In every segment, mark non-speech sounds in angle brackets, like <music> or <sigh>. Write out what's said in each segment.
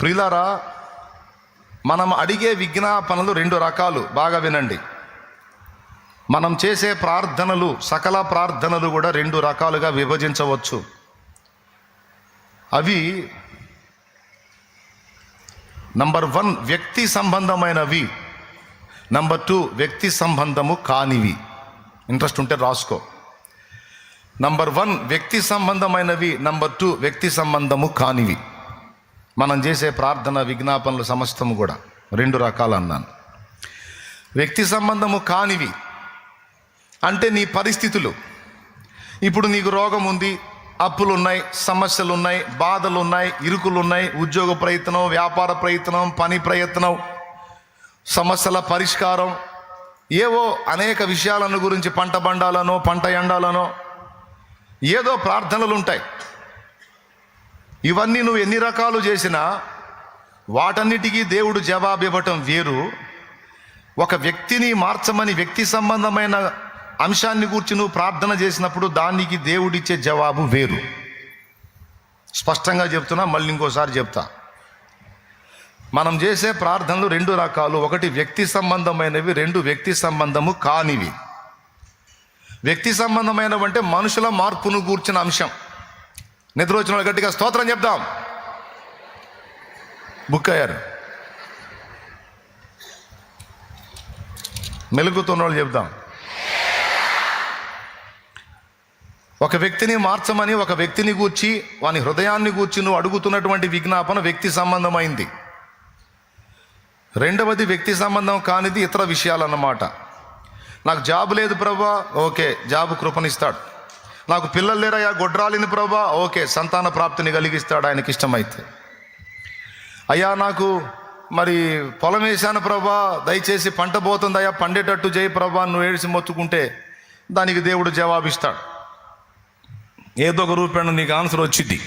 ప్రిలారా మనం అడిగే విజ్ఞాపనలు రెండు రకాలు. బాగా వినండి. మనం చేసే ప్రార్థనలు సకల ప్రార్థనలు కూడా రెండు రకాలుగా విభజించవచ్చు. అవి నంబర్ వన్ వ్యక్తి సంబంధమైనవి. నంబర్ టూ వ్యక్తి సంబంధము కానివి. ఇంట్రెస్ట్ ఉంటే రాసుకో. నంబర్ వన్ వ్యక్తి సంబంధమైనవి. నంబర్ టూ వ్యక్తి సంబంధము కానివి. మనం చేసే ప్రార్థన విజ్ఞాపనలు సమస్తము కూడా రెండు రకాలు అన్నాను. వ్యక్తి సంబంధము కానివి అంటే నీ పరిస్థితులు. ఇప్పుడు నీకు రోగం ఉంది అప్పులు ఉన్నాయి సమస్యలు ఉన్నాయి బాధలు ఉన్నాయి ఇరుకులు ఉన్నాయి ఉద్యోగ ప్రయత్నం వ్యాపార ప్రయత్నం పని ప్రయత్నం సమస్యల పరిష్కారం ఏవో అనేక విషయాలను గురించి పంట బండాలనో పంట ఎండాలనో ఏదో ప్రార్థనలు ఉంటాయి. ఇవన్నీ నువ్వు ఎన్ని రకాలు చేసినా వాటన్నిటికీ దేవుడు జవాబు ఇవ్వటం వేరు. ఒక వ్యక్తిని మార్చమని వ్యక్తి సంబంధమైన అంశాన్ని గురించి నువ్వు ప్రార్థన చేసినప్పుడు దానికి దేవుడిచ్చే జవాబు వేరు. స్పష్టంగా చెప్తున్నా మళ్ళీ ఇంకోసారి చెప్తా. మనం చేసే ప్రార్థనలు రెండు రకాలు. ఒకటి వ్యక్తి సంబంధమైనవి రెండు వ్యక్తి సంబంధము కానివి. వ్యక్తి సంబంధమైనవి అంటే మనుషుల మార్పును గూర్చిన అంశం. నిద్ర వచ్చిన వాళ్ళు గట్టిగా స్తోత్రం చెప్దాం. బుక్ అయ్యారు. మెలుగుతున్న వాళ్ళు చెప్దాం. ఒక వ్యక్తిని మార్చమని ఒక వ్యక్తిని గూర్చి వాని హృదయాన్ని గూర్చి నువ్వు అడుగుతున్నటువంటి విజ్ఞాపన వ్యక్తి సంబంధమైంది. రెండవది వ్యక్తి సంబంధం కానిది ఇతర విషయాలన్నమాట. నాకు జాబ్ లేదు ప్రభా. ఓకే జాబ్ కృపనిస్తాడు. నాకు పిల్లలు లేరయ్యా గొడ్రాలిని ప్రభా. ఓకే సంతాన ప్రాప్తిని కలిగిస్తాడు ఆయనకి ఇష్టమైతే. అయ్యా నాకు మరి పొలం వేశాను ప్రభా. దయచేసి పంట పోతుందయ్యా పండేటట్టు చేయి ప్రభా. నువ్వు ఏడిసి మొత్తుకుంటే దానికి దేవుడు జవాబిస్తాడు. ఏదో ఒక రూపాయన నీకు ఆన్సర్ వచ్చింది.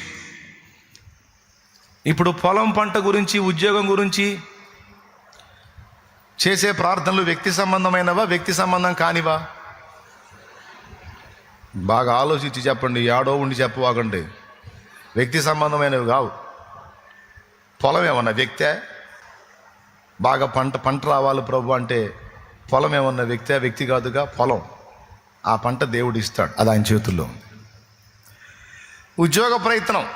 ఇప్పుడు పొలం పంట గురించి ఉద్యోగం గురించి చేసే ప్రార్థనలు వ్యక్తి సంబంధమైనవా వ్యక్తి సంబంధం కానివా? బాగా ఆలోచించి చెప్పండి ఏడో ఉండి చెప్పవాకండి. వ్యక్తి సంబంధమైనవి కావు. పొలం ఏమన్నా వ్యక్తే? బాగా పంట పంట రావాలి ప్రభు అంటే పొలం ఏమన్నా వ్యక్తే? వ్యక్తి కాదుగా పొలం. ఆ పంట దేవుడు ఇస్తాడు. అది ఆయన చేతుల్లో ఉద్యోగ ప్రయత్నం.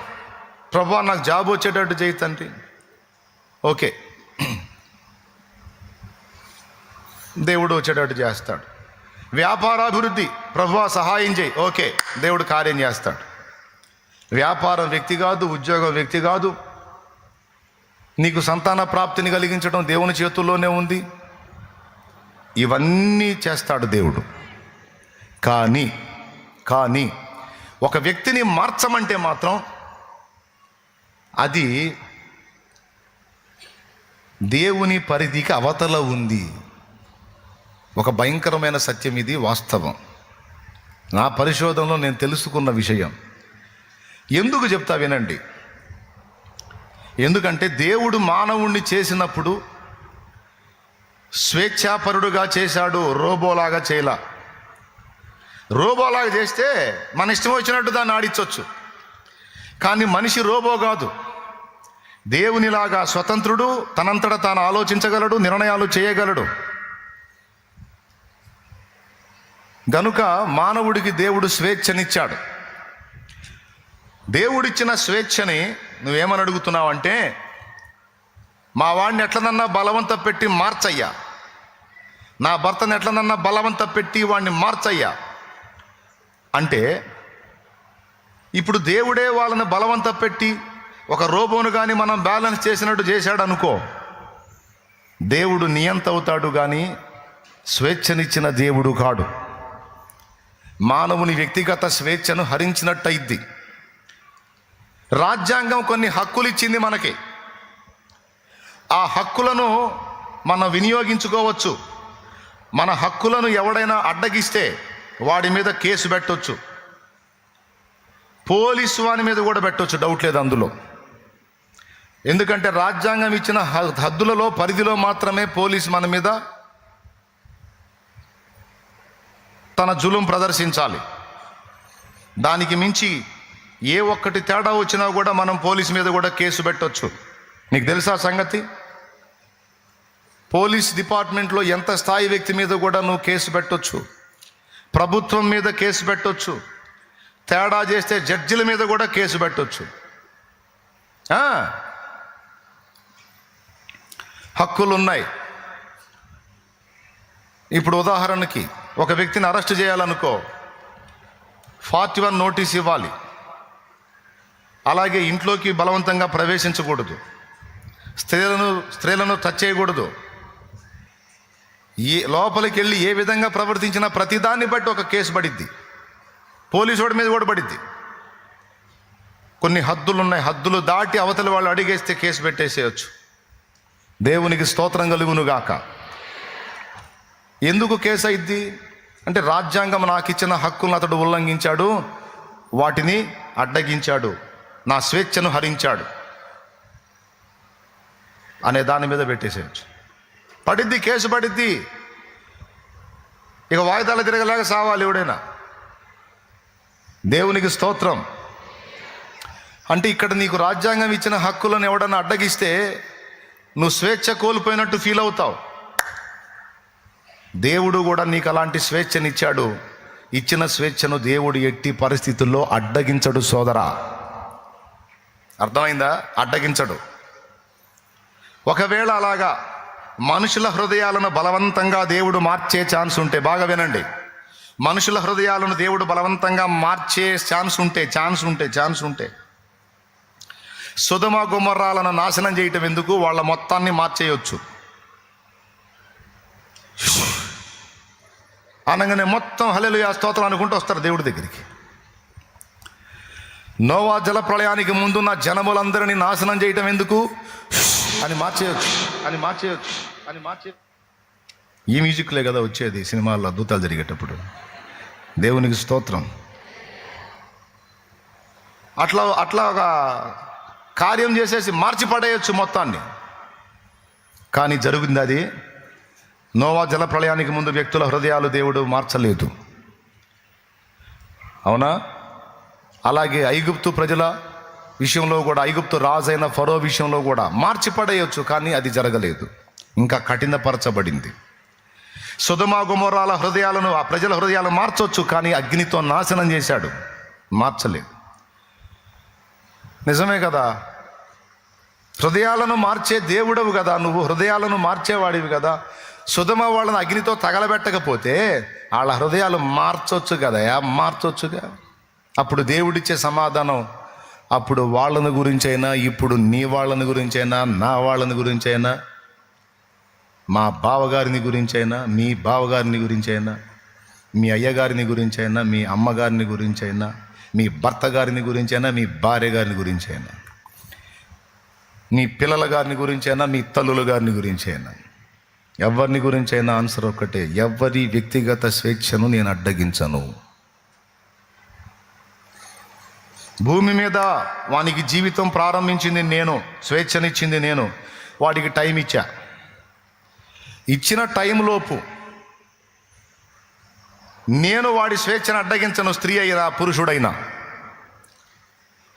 ప్రభు నాకు జాబ్ వచ్చేటట్టు చేయి తండ్రి. ఓకే. <clears throat> దేవుడు వచ్చేటట్టు చేస్తాడు. వ్యాపారాభివృద్ధి. ప్రభు సహాయం చేయి. ఓకే దేవుడు కార్యం చేస్తాడు. వ్యాపారం వ్యక్తి కాదు ఉద్యోగం వ్యక్తి కాదు. నీకు సంతాన ప్రాప్తిని కలిగించడం దేవుని చేతుల్లోనే ఉంది. ఇవన్నీ చేస్తాడు దేవుడు. కానీ కానీ ఒక వ్యక్తిని మార్చమంటే మాత్రం అది దేవుని పరిధికి అవతల ఉంది. ఒక భయంకరమైన సత్యం ఇది వాస్తవం. నా పరిశోధనలో నేను తెలుసుకున్న విషయం. ఎందుకు చెప్తా వినండి. ఎందుకంటే దేవుడు మానవుణ్ణి చేసినప్పుడు స్వేచ్ఛాపరుడుగా చేశాడు రోబోలాగా చేయలా. రోబోలాగా చేస్తే మన ఇష్టం వచ్చినట్టు దాన్ని ఆడించవచ్చు కానీ మనిషి రోబో కాదు. దేవునిలాగా స్వతంత్రుడు తనంతట తాను ఆలోచించగలడు నిర్ణయాలు చేయగలడు. గనుక మానవుడికి దేవుడు స్వేచ్ఛనిచ్చాడు. దేవుడిచ్చిన స్వేచ్ఛని నువ్వేమని అడుగుతున్నావు అంటే మా వాడిని ఎట్లనన్నా బలవంత పెట్టి మార్చయ్యా. నా భర్తను ఎట్లనన్నా బలవంత పెట్టి వాడిని మార్చయ్యా. అంటే ఇప్పుడు దేవుడే వాళ్ళని బలవంత పెట్టి ఒక రోబోను కానీ మనం బ్యాలెన్స్ చేసినట్టు చేశాడు అనుకో దేవుడు నియంత అవుతాడు కానీ స్వేచ్ఛనిచ్చిన దేవుడు కాడు. మానవుని వ్యక్తిగత స్వేచ్ఛను హరించినట్టయిద్ది. రాజ్యాంగం కొన్ని హక్కులు ఇచ్చింది మనకి. ఆ హక్కులను మనం వినియోగించుకోవచ్చు. మన హక్కులను ఎవడైనా అడ్డగిస్తే వాడి మీద కేసు పెట్టొచ్చు. పోలీసు వాని మీద కూడా పెట్టొచ్చు డౌట్ లేదు అందులో. ఎందుకంటే రాజ్యాంగం ఇచ్చిన హద్దులలో పరిధిలో మాత్రమే పోలీస్ మన మీద తన జులుం ప్రదర్శించాలి. దానికి మించి ఏ ఒక్కటి తేడా వచ్చినా కూడా మనం పోలీస్ మీద కూడా కేసు పెట్టొచ్చు. నీకు తెలుసా సంగతి? పోలీస్ డిపార్ట్మెంట్లో ఎంత స్థాయి వ్యక్తి మీద కూడా నువ్వు కేసు పెట్టొచ్చు. ప్రభుత్వం మీద కేసు పెట్టొచ్చు. తేడా చేస్తే జడ్జిల మీద కూడా కేసు పెట్టొచ్చు. హక్కులు ఉన్నాయి ఇప్పుడు ఉదాహరణకి ఒక వ్యక్తిని అరెస్ట్ చేయాలనుకో ఫార్టీ వన్ నోటీస్ ఇవ్వాలి. అలాగే ఇంట్లోకి బలవంతంగా ప్రవేశించకూడదు. స్త్రీలను స్త్రీలను టచ్ చేయకూడదు. ఏ లోపలికి వెళ్ళి ఏ విధంగా ప్రవర్తించినా ప్రతిదాన్ని బట్టి ఒక కేసు పడిద్ది. పోలీసు వాడి మీద కూడా పడిద్ది. కొన్ని హద్దులు ఉన్నాయి హద్దులు దాటి అవతల వాళ్ళు అడిగేస్తే కేసు పెట్టేసేయచ్చు. దేవునికి స్తోత్రం కలుగునుగాక. ఎందుకు కేసు అయిద్ది? అంటే రాజ్యాంగం నాకు ఇచ్చిన హక్కులను అతడు ఉల్లంఘించాడు వాటిని అడ్డగించాడు నా స్వేచ్ఛను హరించాడు అనే దాని మీద పెట్టేసేయచ్చు. పడిద్ది కేసు పడిద్ది. ఇక వాయిదాలు తిరగలేక సావాలి ఎవడైనా. దేవునికి స్తోత్రం. అంటే ఇక్కడ నీకు రాజ్యాంగం ఇచ్చిన హక్కులను ఎవడన్నా అడ్డగిస్తే నువ్వు స్వేచ్ఛ కోల్పోయినట్టు ఫీల్ అవుతావు. దేవుడు కూడా నీకు అలాంటి స్వేచ్ఛనిచ్చాడు. ఇచ్చిన స్వేచ్ఛను దేవుడు ఎట్టి పరిస్థితుల్లో అడ్డగించడు సోదరా. అర్థమైందా? అడ్డగించడు. ఒకవేళ అలాగా మనుషుల హృదయాలను బలవంతంగా దేవుడు మార్చే ఛాన్స్ ఉంటే బాగా వినండి. మనుషుల హృదయాలను దేవుడు బలవంతంగా మార్చే ఛాన్స్ ఉంటే ఛాన్స్ ఉంటే ఛాన్స్ ఉంటే. సుధమ గుమ్మరాలను నాశనం చేయటం ఎందుకు? వాళ్ళ మొత్తాన్ని మార్చేయొచ్చు. అనగానే మొత్తం హలెలు స్తోత్రం అనుకుంటూ వస్తారు దేవుడి దగ్గరికి. నోవా జల ప్రళయానికి ముందున్న జనములందరినీ నాశనం చేయటం ఎందుకు? అని మార్చేయచ్చు అని మార్చేయచ్చు అని మార్చే ఈ మ్యూజిక్లే కదా వచ్చేది సినిమాల్లో అద్భుతాలు జరిగేటప్పుడు. దేవునికి స్తోత్రం. అట్లా అట్లా ఒక కార్యం చేసేసి మార్చి పడేయచ్చు మొత్తాన్ని. కానీ జరుగుతుంది అది నోవా జల ప్రళయానికి ముందు వ్యక్తుల హృదయాలు దేవుడు మార్చలేదు. అవునా? అలాగే ఐగుప్తు ప్రజల విషయంలో కూడా ఐగుప్తు రాజైన ఫరో విషయంలో కూడా మార్చిపడేయచ్చు కానీ అది జరగలేదు. ఇంకా కఠినపరచబడింది. సుధమా గుమరాల హృదయాలను ఆ ప్రజల హృదయాలు మార్చొచ్చు కానీ అగ్నితో నాశనం చేశాడు. మార్చలేదు. నిజమే కదా? హృదయాలను మార్చే దేవుడవు కదా నువ్వు హృదయాలను మార్చేవాడివి కదా. సుధమ వాళ్ళని అగ్నితో తగలబెట్టకపోతే వాళ్ళ హృదయాలు మార్చొచ్చు కదా మార్చొచ్చుగా అప్పుడు దేవుడిచ్చే సమాధానం అప్పుడు వాళ్ళని గురించైనా ఇప్పుడు నీ వాళ్ళని గురించైనా నా వాళ్ళని గురించైనా మా బావగారిని గురించైనా మీ బావగారిని గురించైనా మీ అయ్యగారిని గురించైనా మీ అమ్మగారిని గురించైనా మీ భర్త గారిని గురించైనా మీ భార్య గారిని గురించైనా మీ పిల్లల గారిని గురించైనా మీ తల్లుల గారిని గురించైనా. ఎవరిని గురించి అయినా ఆన్సర్ ఒక్కటే ఎవరి వ్యక్తిగత స్వేచ్ఛను నేను అడ్డగించను. భూమి మీద వానికి జీవితం ప్రారంభించింది నేను స్వేచ్ఛనిచ్చింది నేను వాడికి టైం ఇచ్చా. ఇచ్చిన టైంలోపు నేను వాడి స్వేచ్ఛను అడ్డగించను స్త్రీ అయినా పురుషుడైనా.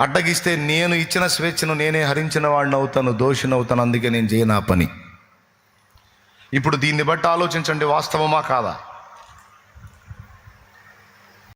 అడ్డగిస్తే నేను ఇచ్చిన స్వేచ్ఛను నేనే హరించిన వాడిని అవుతాను దోషిని అవుతాను అందుకే నేను చేయను ఆ పని. ఇప్పుడు దీన్ని బట్టి ఆలోచించండి వాస్తవమా కాదా?